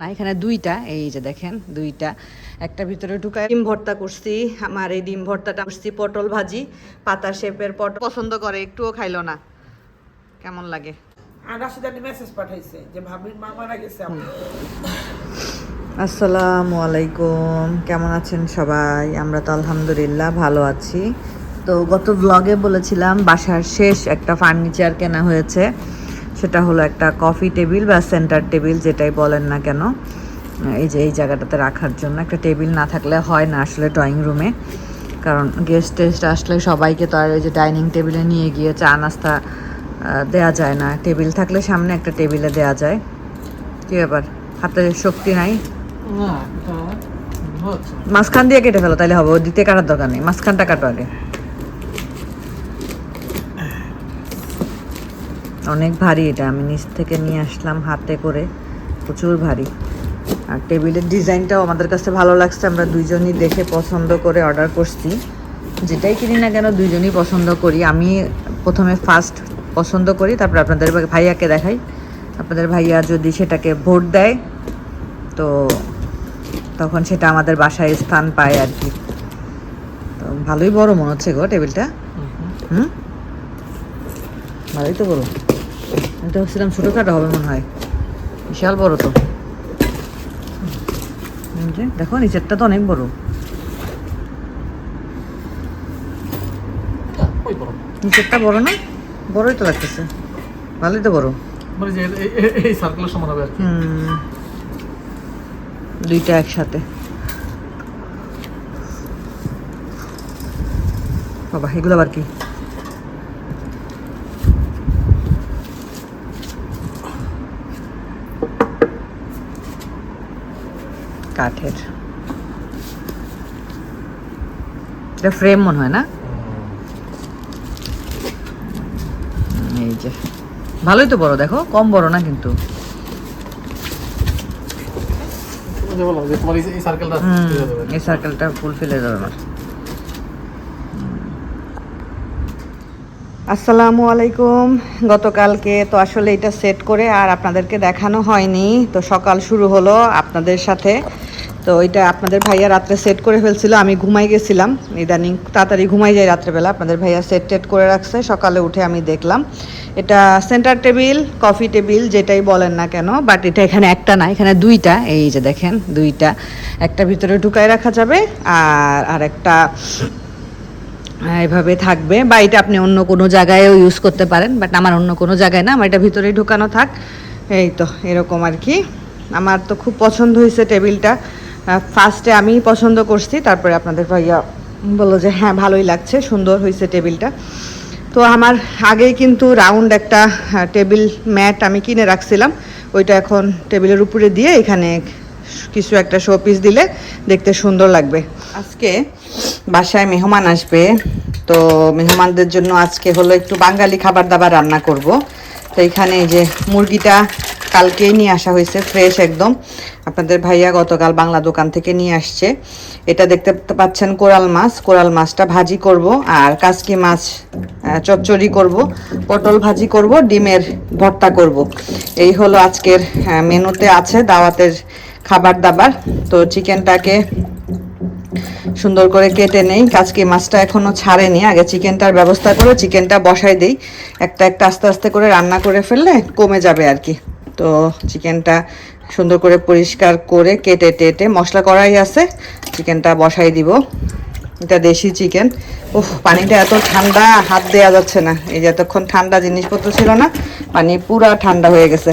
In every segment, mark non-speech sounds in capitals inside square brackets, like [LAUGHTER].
না এখানে দুইটা এই যে দেখেন দুইটা। একটা ভিতরে ঢুকায় ডিম ভর্তা করছি আমার এই ডিম ভর্তাটা করছি পটল ভাজি পাতা শেপের পটল। পছন্দ করে একটুও খাইলো না। কেমন লাগে? আর রাশিদ মেসেজ পাঠাইছে যে ভাবির মা মারা গেছে আসসালামু আলাইকুম কেমন আছেন সবাই? আমরা তো আলহামদুলিল্লাহ ভালো আছি। তো গত ব্লগে বলেছিলাম বাসার শেষ একটা ফার্নিচার কেনা হয়েছে। সেটা হলো একটা কফি টেবিল বা সেন্টার টেবিল যেটাই বলেন না কেন এই যে এই জায়গাটাতে রাখার জন্য। একটা টেবিল না থাকলে হয় না আসলে ড্রয়িং রুমে। কারণ গেস্ট টেস্ট আসলে সবাইকে তো আর ওই যে ডাইনিং টেবিলে নিয়ে গিয়ে চা নাস্তা দেয়া যায় না। টেবিল থাকলে সামনে একটা টেবিলে দেয়া যায়। কি ব্যাপার? হাতে শক্তি নাই? মাঝখান দিয়ে কেটে ফেলো তাহলে হবে। ও দিতে কাটার দরকার নেই। মাঝখানটা কাটো আগে। অনেক ভারী এটা। আমি নিচ থেকে নিয়ে আসলাম হাতে করে। প্রচুর ভারী। আর টেবিলের ডিজাইনটাও আমাদের কাছে ভালো লাগছে। আমরা দুইজনই দেখে পছন্দ করে অর্ডার করছি। যেটাই কিনি না কেন দুইজনই পছন্দ করি। আমি প্রথমে ফার্স্ট পছন্দ করি তারপর আপনাদের ভাইয়াকে দেখাই। আপনাদের ভাইয়া যদি সেটাকে ভোট দেয় তো তখন সেটা আমাদের বাসায় স্থান পায় আর কি। তো ভালোই বড় মনে হচ্ছে গো টেবিলটা। হুম? ভালোই তো বড়। তো ভাবছিলাম ছোটোখাটো হবে মনে হয়। বিশাল বড় তো। দেখো নিচেরটা তো অনেক বড়। নিচেরটা বড় না? বড়ই তো লাগতেছে। ভালোই তো বড়। মানে যে এই- সমান হবে দুইটা একসাথে। বাবা এগুলো আবার কি? কাঠের। এটা ফ্রেম মনে হয় না? এই যে। ভালোই তো বড় দেখো। কম বড় না কিন্তু। এই- সার্কেলটা হুম, হয়ে যাবে। আমার। আসসালামু আলাইকুম। গতকালকে তো আসলে এটা সেট করে আর আপনাদেরকে দেখানো হয়নি। তো সকাল শুরু হলো আপনাদের সাথে। তো এটা আপনাদের ভাইয়া রাত্রে সেট করে ফেলছিল, আমি ঘুমাই গেছিলাম, ইদানিং তাড়াতাড়ি ঘুমাই যাই রাত্রেবেলা, আপনাদের ভাইয়া সেট টেট করে রাখছে, সকালে উঠে আমি দেখলাম। এটা সেন্টার টেবিল কফি টেবিল যেটাই বলেন না কেন বাট এটা এখানে একটা না, এখানে দুইটা, এই যে দেখেন, দুইটা। একটা ভিতরে ঢুকায় রাখা যাবে, আর আর একটা এভাবে থাকবে। বা এটা আপনি অন্য কোনো জায়গায়ও ইউজ করতে পারেন বাট আমার অন্য কোনো জায়গায় না, আমার এটা ভিতরেই ঢুকানো থাক। এই তো, এরকম আর কি। আমার তো খুব পছন্দ হয়েছে টেবিলটা ফার্স্টে আমি পছন্দ করছি, তারপরে আপনাদের ভাইয়া বলল যে হ্যাঁ ভালোই লাগছে, সুন্দর হয়েছে টেবিলটা। তো আমার আগেই কিন্তু রাউন্ড একটা টেবিল ম্যাট আমি কিনে রাখছিলাম। ওইটা এখন টেবিলের উপরে দিয়ে এখানে কিছু একটা শো পিস দিলে দেখতে সুন্দর লাগবে। আজকে বাসায় মেহমান আসবে, তো মেহমানদের জন্য আজকে হলো একটু বাঙালি খাবার দাবার রান্না করব। তো এখানে এই যে মুরগিটা কালকেই নিয়ে আসা হয়েছে ফ্রেশ একদম। আপনাদের ভাইয়া গতকাল বাংলা দোকান থেকে নিয়ে আসছে। এটা দেখতে পাচ্ছেন কোরাল মাছ। কোরাল মাছটা ভাজি করব আর কাসকি মাছ চচ্চড়ি করব, পটল ভাজি করব, ডিমের ভর্তা করব। এই হলো আজকের মেনুতে আছে দাওয়াতের খাবার দাবার। তো চিকেনটাকে সুন্দর করে কেটে নেই। কাজকে মাছটা এখনও ছাড়েনি। আগে চিকেনটার ব্যবস্থা করে চিকেনটা বসাই দেই। একটা একটা আস্তে আস্তে করে রান্না করে ফেললে কমে যাবে আর কি। তো চিকেনটা সুন্দর করে পরিষ্কার করে কেটে টেটে মশলা করাই আছে, চিকেনটা বসাই দিব। এটা দেশি চিকেন। উফ, পানিটা এত ঠান্ডা, হাত দেওয়া যাচ্ছে না। এই যে এতক্ষণ ঠান্ডা জিনিসপত্র ছিল না, পানি পুরা ঠান্ডা হয়ে গেছে।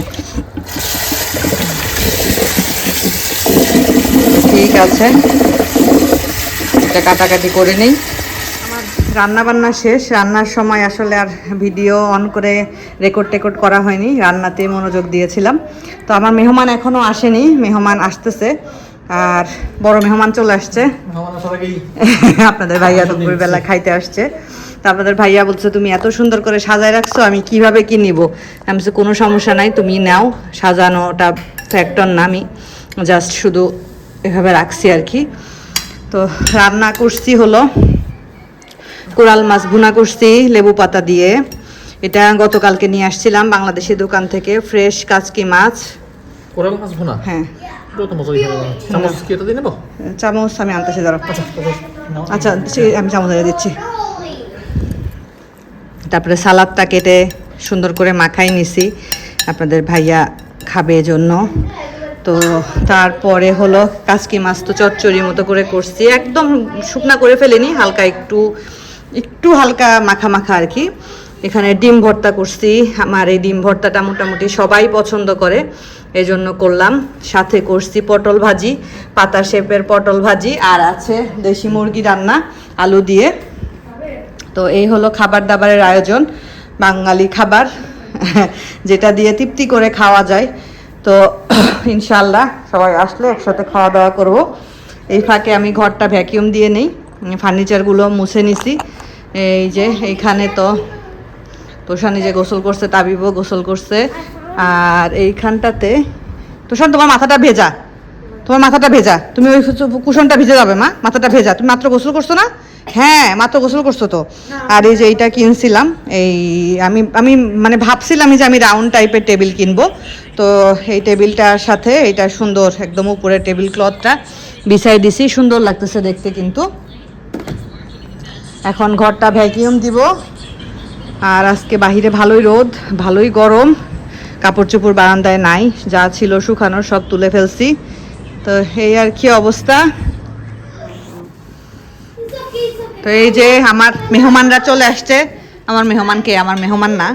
ঠিক আছে। এটা কাটাকাটি করে নেই। আমার রান্না বান্না শেষ। রান্নার সময় আসলে আর ভিডিও অন করে রেকর্ড টেকর্ড করা হয়নি। রান্নাতেই মনোযোগ দিয়েছিলাম। তো আমার মেহমান এখনও আসেনি। মেহমান আসতেছে। আর বড় মেহমান চলে আসছে। [LAUGHS] আপনাদের ভাইয়া দুপুরবেলা খাইতে আসছে। তো আপনাদের ভাইয়া বলছে তুমি এত সুন্দর করে সাজায় রাখছো আমি কীভাবে কি নিব? আমি বলছি, কোনো সমস্যা নাই তুমি নাও। সাজানোটা ফ্যাক্টর না আমি। জাস্ট শুধু এভাবে রাখছি আর কি। তো রান্না করছি হলো। কোরাল মাছ ভুনা করছি লেবু পাতা দিয়ে। এটা গতকালকে নিয়ে আসছিলাম বাংলাদেশি দোকান থেকে ফ্রেশ কাচকি মাছ। কোরাল মাছ ভুনা? হ্যাঁ। এখানে চামচ আমি আনতেছি ধরো। আচ্ছা। আচ্ছা। সে আমি চামচ দিচ্ছি। তারপরে সালাদটা কেটে সুন্দর করে মাখাই নিছি আপনাদের ভাইয়া খাবে জন্য তো তারপরে হলো কাসকি মাছ তো চচ্চড়ি মতো করে করছি। একদম শুকনা করে ফেলিনি হালকা একটু একটু হালকা মাখা মাখা আর কি। এখানে ডিম ভর্তা করছি। আমার এই ডিম ভর্তাটা মোটামুটি সবাই পছন্দ করে এই জন্য করলাম। সাথে করছি পটল ভাজি, পাতা শেপের পটল ভাজি, আর আছে দেশি মুরগি রান্না, আলু দিয়ে। তো এই হলো খাবার দাবারের আয়োজন, বাঙালি খাবার, যেটা দিয়ে তৃপ্তি করে খাওয়া যায়। তো ইনশাল্লাহ সবাই আসলে একসাথে খাওয়া দাওয়া করব। এই ফাঁকে আমি ঘরটা ভ্যাকিউম দিয়ে নেই। ফার্নিচারগুলো মুছে নিছি। এই যে এইখানে তো তোষানি যে গোসল করছে, তাবিবও গোসল করছে। আর এইখানটাতে, তোষান, তোমার মাথাটা ভেজা। তোমার মাথাটা ভেজা। তুমি ওই কুশনটা ভিজে যাবে, মা। মাথাটা ভেজা। তুমি মাত্র গোসল করছ না? হ্যাঁ মাত্র গোসল করছ তো। আর এই যে এইটা কিনছিলাম, এই আমি আমি মানে ভাবছিলাম যে আমি রাউন্ড টাইপের টেবিল কিনবো। তো এই টেবিলটার সাথে এটা সুন্দর, একদম উপরে টেবিল ক্লথটা বিছাই দিছি। সুন্দর লাগতেছে দেখতে কিন্তু। এখন ঘরটা ভ্যাকিউম দিব। আর আজকে বাহিরে ভালোই রোদ, ভালোই গরম। কাপড় চোপড় বারান্দায় নাই, যা ছিল শুকানোর সব তুলে ফেলছি। তো এই আর কি অবস্থা? তো এই যে আমার মেহমানরা চলে আসছে। আমার মেহমান কে? আমার মেহমান না,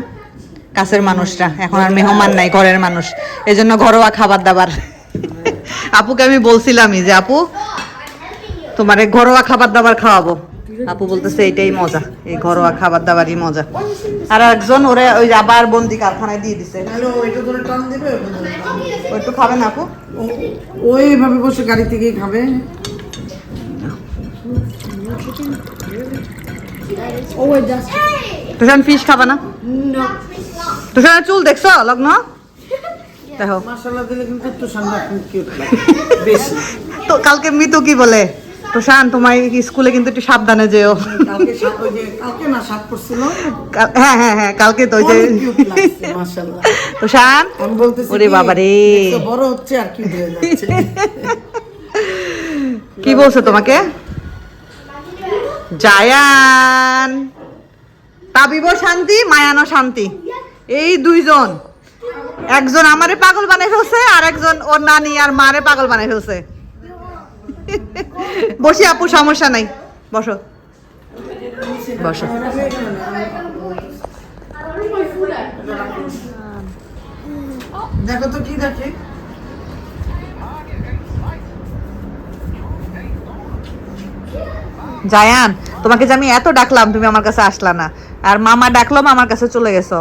কাছের মানুষরা। এখন আর মেহমান নাই, ঘরের মানুষ। এই জন্য ঘরোয়া খাবার দাবার [LAUGHS] আপুকে আমি বলছিলামই যে, আপু, তোমার ঘরোয়া খাবার দাবার খাওয়াবো। আপু বলতেছে এটাই মজা এই ঘরোয়া খাবার দাবারই মজা। আর একজন ওরে ওই আবার বন্দি কারখানায় দিয়ে দিছে। ও একটু খাবেন আপু? ও- ওইভাবে বসে গাড়ি থেকেই খাবে। তুষান ফিশ খাবে না? তুষানের চুল দেখছ লগ্ন? দেখো খুব তো কালকে মিতু কি বলে? তুষান তোমার স্কুলে কিন্তু একটু সাবধানে যেও। হ্যাঁ হ্যাঁ হ্যাঁ কালকে তো ওই যে বলতেছি ওরে কি, বাবা রে। বড় হচ্ছে আর কি কি বলছে তোমাকে? জায়ান। তাবিব শান্তি মায়ানো শান্তি। এই দুইজন। একজন আমারে পাগল বানাই ফেলছে আর একজন ওর নানি আর মারে পাগল বানাই ফেলছে। বসি আপু সমস্যা নাই। বসো। বসো। দেখো তো কি দেখে। জায়ান তোমাকে যে আমি এত ডাকলাম তুমি আমার কাছে আসলা না। আর মামা ডাকলো আমার কাছে চলে গেছো।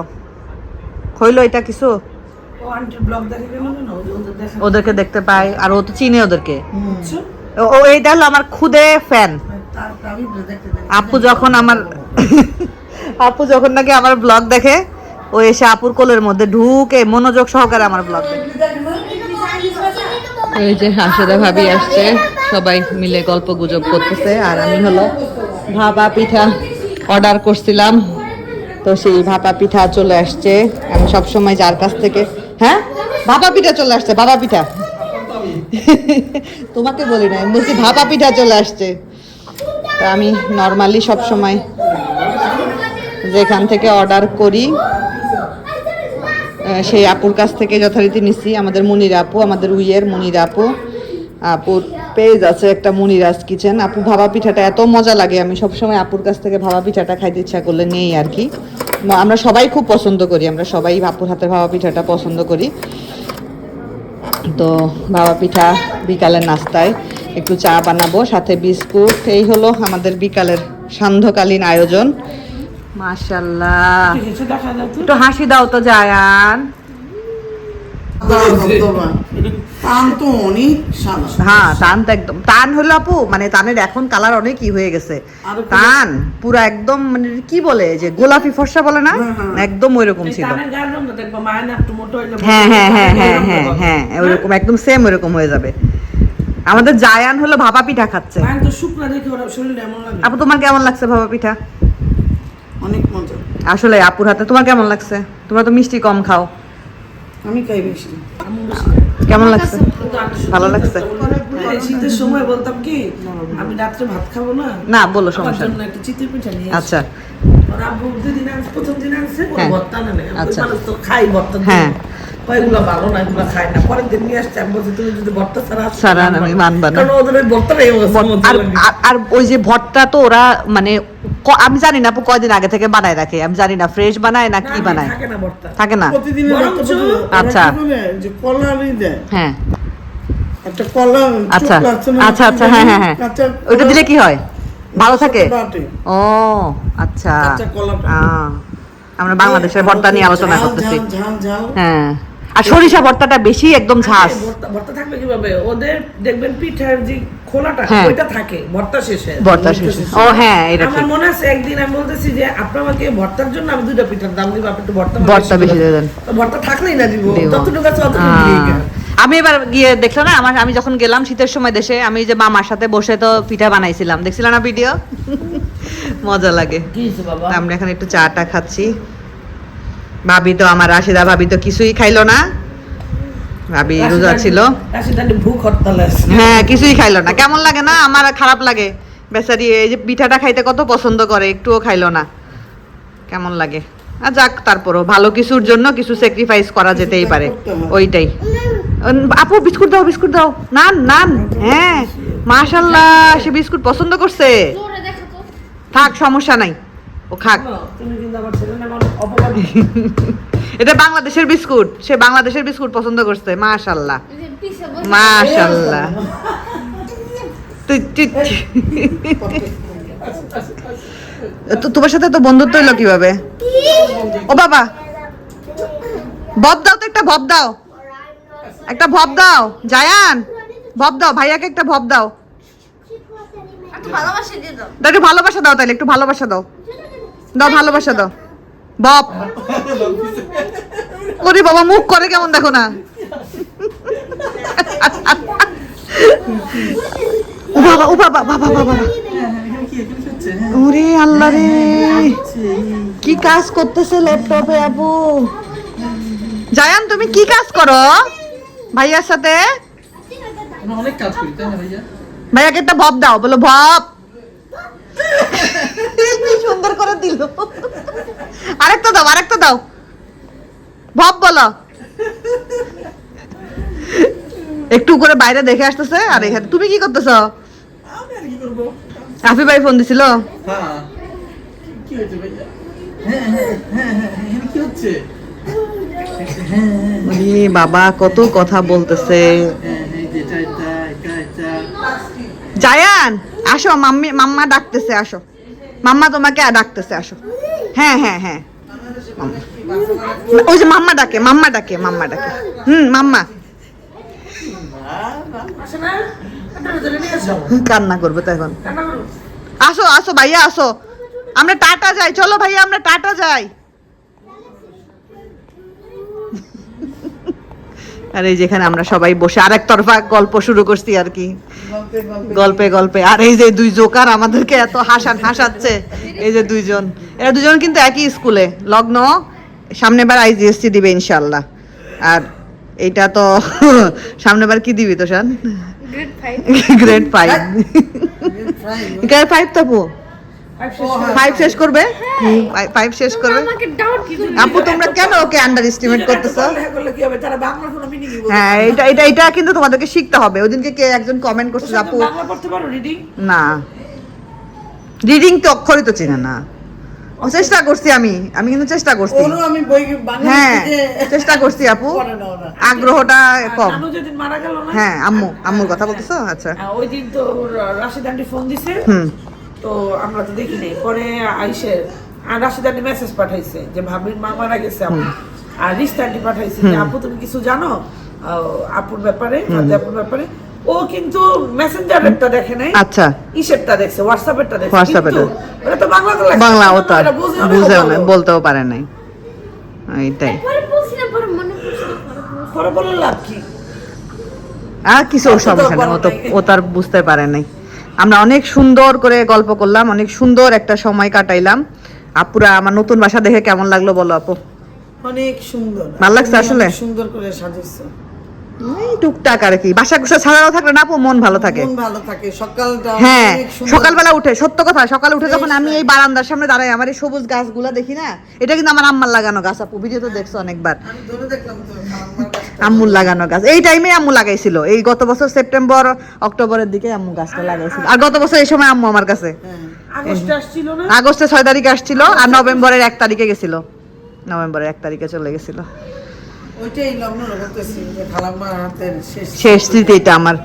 হইল এটা কিছু? ওদেরকে দেখতে পাই আর ও তো চিনে ওদেরকে? ও এইটা হলো আমার খুদে ফ্যান আপু যখন আমার আপু যখন নাকি আমার ব্লগ দেখে, ও এসে আপুর কোলের মধ্যে ঢুকে মনোযোগ সহকারে আমার ব্লগ দেখে। ওই যে হাসেদা ভাবি আসছে, সবাই মিলে গল্প গুজব করতেছে, আর আমি হলো ভাপা পিঠা অর্ডার করছিলাম। তো সেই ভাপা পিঠা চলে আসছে। আমি সবসময় যার কাছ থেকে হ্যাঁ? ভাপা পিঠা চলে আসছে, ভাপা পিঠা। [LAUGHS] তোমাকে বলি না, আমি বলছি ভাপা পিঠা চলে আসছে। তো আমি নর্মালি সব সময় যেখান থেকে অর্ডার করি সেই আপুর কাছ থেকে যথারীতি নিছি। আমাদের মুনির আপু, আমাদের উইয়ের মুনির আপু। আপুর পেজ আছে একটা মুনিরাজ কিচেন আপু ভাবা পিঠাটা এত মজা লাগে, আমি সবসময় আপুর কাছ থেকে ভাবা পিঠাটা খাইতে ইচ্ছা করলে নেই আর কি। আমরা সবাই খুব পছন্দ করি, আমরা সবাই আপুর হাতে ভাবা পিঠাটা পছন্দ করি। তো বাবা পিঠা বিকালের নাস্তায় একটু চা বানাবো, সাথে বিস্কুট। এই হলো আমাদের বিকালের সান্ধ্যকালীন আয়োজন। মাশাল্লাহ একটু হাসি দাও তো, জায়ান। টান তো অনেক হ্যাঁ টান তো একদম টান হলো আপু মানে টানের এখন কালার অনেক ই হয়ে গেছে। টান পুরো একদম মানে কি বলে যে গোলাপি ফর্সা বলে না? হ্যাঁ, হ্যাঁ। একদম ওইরকম ছিল। হ্যাঁ হ্যাঁ হ্যাঁ হ্যাঁ হ্যাঁ হ্যাঁ। ওইরকম একদম সেম ওইরকম হয়ে যাবে। আমাদের জায়ান হলো ভাপা পিঠা খাচ্ছে। আপু তোমার কেমন লাগছে ভাপা পিঠা? অনেক মজা। আসলে আপুর হাতে তোমার কেমন লাগছে? তোমরা তো মিষ্টি কম খাও। আমি খাই বেশি। আমি বেশি খাই। কেমন লাগছে? ভালো লাগছে? হ্যাঁ, শীতের সময় বলতাম কি আমি রাত্রে ভাত খাব না। না বলো সমস্যা না একটা চিতই পিঠা নিয়ে আচ্ছা। ওরা প্রথম দিন আনছে কোনো হ্যাঁ। ভর্তা বলি, আচ্ছা। তো খাই ভর্তা হ্যাঁ। কয়, এগুলো ভালো না এগুলো খায় না। পরের দিন নিয়ে আসছে আমি বলছি তুমি যদি ভর্তা ছাড়া ছাড়া আমি মানবা না। কারণ ওদের ওই ভর্তাটাই আর আর- আর ওই যে ভটটা তো ওরা মানে আমি জানি না আপু কয়দিন আগে থেকে বানায় রাখে। আমি জানি না ফ্রেশ বানায় না কি বানায়? থাকে না আচ্ছা। হ্যাঁ। একটা কলা আচ্ছা। আচ্ছা আচ্ছা হ্যাঁ হ্যাঁ হ্যাঁ। ওইটা দিলে কি হয়? ভালো থাকে? ও আচ্ছা। আমরা বাংলাদেশের ভর্তা নিয়ে আলোচনা করতেছি। হ্যাঁ। আর সরিষা ভর্তাটা বেশি একদম ঝাঁস। ভর্তা- থাকবে কীভাবে? ওদের দেখবেন পিঠার যে খোলাটা হ্যাঁ। ওইটা থাকে ভর্তা শেষে। ভর্তা শেষ। ও হ্যাঁ এটা আমার মনে আছে একদিন আমি বলতেছি যে আপনি আমাকে ভর্তার জন্য আমি দুইটা পিঠার দাম দিব আপনি একটু ভর্তা ভর্তা বেশি দেন। ভর্তা থাকলেই না দিব। যতটুকু আছে অতটুকু দিয়ে। আমি এবার গিয়ে দেখলাম না আমার আমি যখন গেলাম শীতের সময় দেশে আমি যে মামার সাথে বসে তো পিঠা বানাইছিলাম। দেখছিল না ভিডিও? [LAUGHS] মজা লাগে। আমরা এখন একটু চাটা খাচ্ছি। ভাবি তো আমার রাশিদা ভাবি তো কিছুই খাইলো না। ভাবি রোজা ছিল। হ্যাঁ কিছুই খাইলো না। কেমন লাগে না? আমার খারাপ লাগে। বেচারি এই যে পিঠাটা খাইতে কত পছন্দ করে একটুও খাইলো না। কেমন লাগে? আর যাক তারপরও ভালো কিছুর জন্য কিছু স্যাক্রিফাইস করা যেতেই পারে। ওইটাই। আপু বিস্কুট দাও বিস্কুট দাও। নান নান। হ্যাঁ মাশাল্লাহ সে বিস্কুট পছন্দ করছে। থাক সমস্যা নাই। ও খাক। এটা বাংলাদেশের বিস্কুট। সে বাংলাদেশের বিস্কুট পছন্দ করছে। মাশাল্লাহ মাশাল্লাহ তো তোমার সাথে তো বন্ধুত্ব হইল কীভাবে? ও বাবা। ভব দাও তো একটা ভব দাও। একটা ভব দাও। জায়ান ভব দাও। ভাইয়াকে একটা ভব দাও। দাও। একটু ভালোবাসা দাও তাহলে। একটু ভালোবাসা দাও। দাও ভালোবাসা দাও। বব ওরে বাবা মুখ করে কেমন দেখো না? ও বাবা ও বাবা বাবা বাবা। ওরে আল্লাহ রে। কি কাজ করতেছে ল্যাপটপে আপু জায়ান তুমি কি কাজ করো ভাইয়ার সাথে? অনেক কাজ করি তাই না ভাইয়া? ভাইয়াকে একটা ভব দাও বলো ভব। সুন্দর করে দিল। আরেকটা দাও আরেকটা দাও। ভব বলো। একটু করে বাইরে দেখে আসতেছে আর এখানে তুমি কি করতেছো? রাফি ভাই ফোন দিছিল? হ্যাঁ। হ্যাঁ হ্যাঁ ওরে বাবা কত কথা বলতেছে হ্যাঁ হ্যাঁ যেটা এটা এটা এটা জায়ান, আসো, মাম্মি, মাম্মা ডাকতেছে, আসো। মাম্মা তোমাকে ডাকতেছে, আসো। হ্যাঁ হ্যাঁ হ্যাঁ। ওই যে মাম্মা ডাকে মাম্মা ডাকে মাম্মা ডাকে। হুম, মাম্মা। কান্না করবে তো এখন। আসো আসো ভাইয়া, আসো। আমরা টাটা যাই, চলো ভাইয়া, আমরা টাটা যাই। আর এই যেখানে আমরা সবাই বসে আরেক তরফা গল্প শুরু করছি আর কি। গল্পে গল্পে। আর এই যে দুই জোকার আমাদেরকে এত হাসান হাসাচ্ছে এই যে দুইজন। এরা দুজন কিন্তু একই স্কুলে। লগ্ন সামনে বার আইজিএসসি দিবে ইনশাল্লাহ আর এইটা তো [LAUGHS] সামনে বার কি দিবি তো শান গ্রেড ফাইভ গ্রেড ফাইভ তো ফাইভ শেষ করবে? ফাইভ শেষ করবে? আপু তোমরা কেন ওকে আন্ডার এস্টিমেট করতেছো মিনিং হ্যাঁ এটা এটা এটা কিন্তু তোমাদেরকে শিখতে হবে। ওদিনকে কে একজন কমেন্ট করছে আপু? বাংলা পড়তে পারো রিডিং না। রিডিং তো অক্ষরই তো চেনে না। ও চেষ্টা করছি আমি। আমি কিন্তু চেষ্টা করছি। হ্যাঁ চেষ্টা করছি আপু। আগ্রহটা কম। নানু যেদিন মারা গেল না? হ্যাঁ আম্মু আম্মুর কথা বলতেছো? আচ্ছা। ওই দিন তো রাশিদ আন্টি ফোন দিছে। হুম। তো আমরা তো দেখি নাই। পরে আইসে আর রাশিদ আন্টি মেসেজ পাঠাইছে যে ভাবির মা মারা গেছে আপু। আর রিস্তা আন্টি পাঠাইছে যে আপু তুমি কিছু জানো? আপুর ব্যাপারে আপুর ব্যাপারে। ও কিন্তু মেসেঞ্জারেরটা দেখে নাই। আচ্ছা। ইসেরটা দেখছে হোয়াটসঅ্যাপেরটা দেখছে। হোয়াটসঅ্যাপেরটা। ওটা তো বাংলাতে লেখা বাংলা ও তো বুঝেও না। বলতেও পারে নাই। এইটাই। পরে মনে বললে লাভ কি? আর কিছু ওর সমস্যা নেই ও তো ও তার বুঝতে পারে নাই। আমরা অনেক সুন্দর করে গল্প করলাম অনেক সুন্দর একটা সময় কাটাইলাম। আপুরা আমার নতুন বাসা দেখে কেমন লাগল বলো আপু? অনেক সুন্দর। ভালো লাগছে আসলে? সুন্দর করে সাজিয়েছো এই টুকটাক আর কি। বাসা কুসা সাজানো থাকলে না আপু মন ভালো থাকে? মন ভালো থাকে। সকালটা হ্যাঁ সকালবেলা উঠে সত্য কথা সকালে উঠে যখন আমি এই বারান্দার সামনে দাঁড়াই আমার এই সবুজ গাছগুলা দেখি না এটা কিন্তু আমার আম্মার লাগানো গাছ আপু ভিডিও তো দেখছ অনেকবার। আমি ধরে দেখলাম তো। আম্মুর লাগানো গাছ। এই টাইমে আম্মু লাগাইছিল। এই গত বছর সেপ্টেম্বর অক্টোবরের দিকে আম্মু গাছটা লাগাইছিল। আর গত বছর এই সময় আম্মু আমার কাছে। হ্যাঁ। আগস্টে ছয় তারিখে আসছিল আর নভেম্বরের এক তারিখে গেছিল। নভেম্বরের এক তারিখে চলে গেছিল। শেষ স্মৃতি এটা আমার।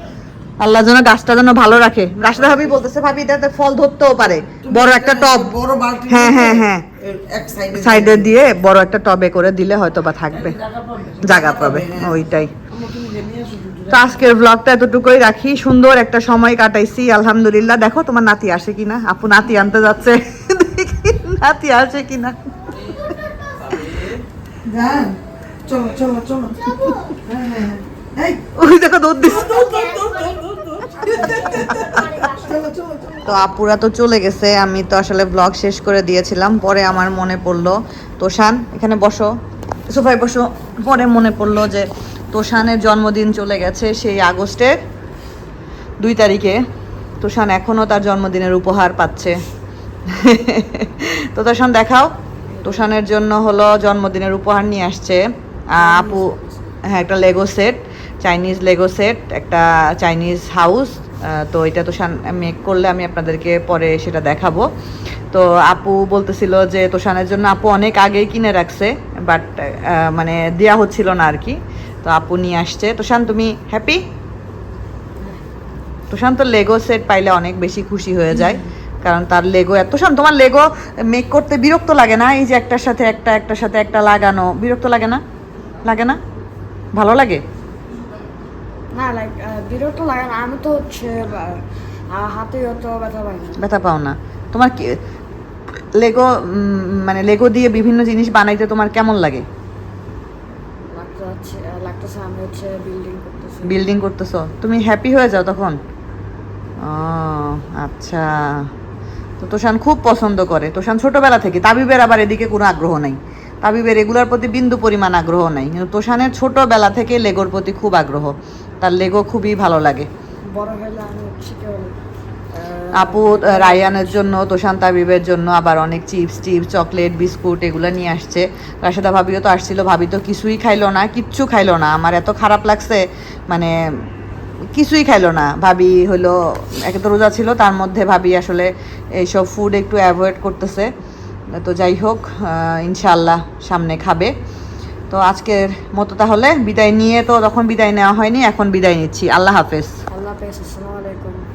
আল্লাহ যেন গাছটা যেন ভালো রাখে। গাছটা ভাবি বলতেছে ভাবি এটাতে ফল ধরতেও পারে। বড় একটা টব বড় বালতি হ্যাঁ, হ্যাঁ, হ্যাঁ। এক সাইডে দিয়ে বড় একটা টবে করে দিলে হয়তো বা থাকবে জায়গা পাবে হ্যাঁ। ওইটাই। তো আজকের ব্লগটা এতটুকুই রাখি। সুন্দর একটা সময় কাটাইছি আলহামদুলিল্লাহ। দেখো তোমার নাতি আসে কিনা? আপু নাতি আনতে যাচ্ছে। দেখি নাতি আসে কিনা? যান চলো চলো চলো। হ্যাঁ হ্যাঁ হ্যাঁ। তো আপুরা তো চলে গেছে, আমি তো আসলে ব্লগ শেষ করে দিয়েছিলাম, পরে আমার মনে পড়ল তোষান, এখানে বসো। সোফায় বসো, পরে মনে পড়ল যে তোষানের জন্মদিন চলে গেছে সেই আগস্টের দুই তারিখে। তোষান এখনও তার জন্মদিনের উপহার পাচ্ছে। তো তোষান দেখাও, তোষানের জন্য হলো জন্মদিনের উপহার নিয়ে আসছে। আপু হ্যাঁ একটা Lego set Chinese Lego set একটা চাইনিজ হাউস তো এটা তোষান মেক করলে আমি আপনাদেরকে পরে সেটা দেখাবো। তো আপু বলতেছিল যে তোষানের জন্য আপু অনেক আগেই কিনে রাখছে বাট মানে দেয়া হচ্ছিল না আর কি তো আপু নিয়ে আসছে। তোষান, তুমি হ্যাপি তোষান তো লেগো সেট পাইলে অনেক বেশি খুশি হয়ে যায়, কারণ তার লেগো এত তোষান, তোমার লেগো মেক করতে বিরক্ত লাগে না? এই যে একটার সাথে একটা, একটার সাথে একটা লাগানো, বিরক্ত লাগে না? লাগে না? ভালো লাগে? না লাইক বিরক্ত লাগে না। আমি তো হচ্ছে হাতে অত ব্যথা পাই না। ব্যথা পাও না। তোমার কি লেগো মানে লেগো দিয়ে বিভিন্ন জিনিস বানাইতে তোমার কেমন লাগে? লাগতেছে আমি হচ্ছে বিল্ডিং করতেছি। বিল্ডিং করতেছো। তুমি হ্যাপি হয়ে যাও তখন? ও আচ্ছা। তো তোষান খুব পছন্দ করে। তোষান ছোটবেলা থেকে তাবিবের আবার এদিকে কোনো আগ্রহ নাই। তাবিবের এগুলোর প্রতি বিন্দু পরিমাণ আগ্রহ নাই। কিন্তু তোষানের ছোটবেলা থেকে লেগোর প্রতি খুব আগ্রহ। তার লেগো খুবই ভালো লাগে। আপু রায়ানের জন্য তোষান তাবিবের জন্য আবার অনেক চিপস টিপস চকলেট বিস্কুট এগুলো নিয়ে আসছে। রাশেদা ভাবিও তো আসছিল ভাবি তো কিছুই খাইলো না কিচ্ছু খাইলো না। আমার এত খারাপ লাগছে মানে কিছুই খাইলো না। ভাবি হলো একে তো রোজা ছিল তার মধ্যে ভাবি আসলে এইসব ফুড একটু অ্যাভয়েড করতেছে। তো যাই হোক ইনশাল্লাহ সামনে খাবে। তো আজকের মতো তাহলে বিদায় নিয়ে তো তখন বিদায় নেওয়া হয়নি, এখন বিদায় নিচ্ছি। আল্লাহ হাফেজ। আল্লাহ হাফেজ, আসসালামু আলাইকুম।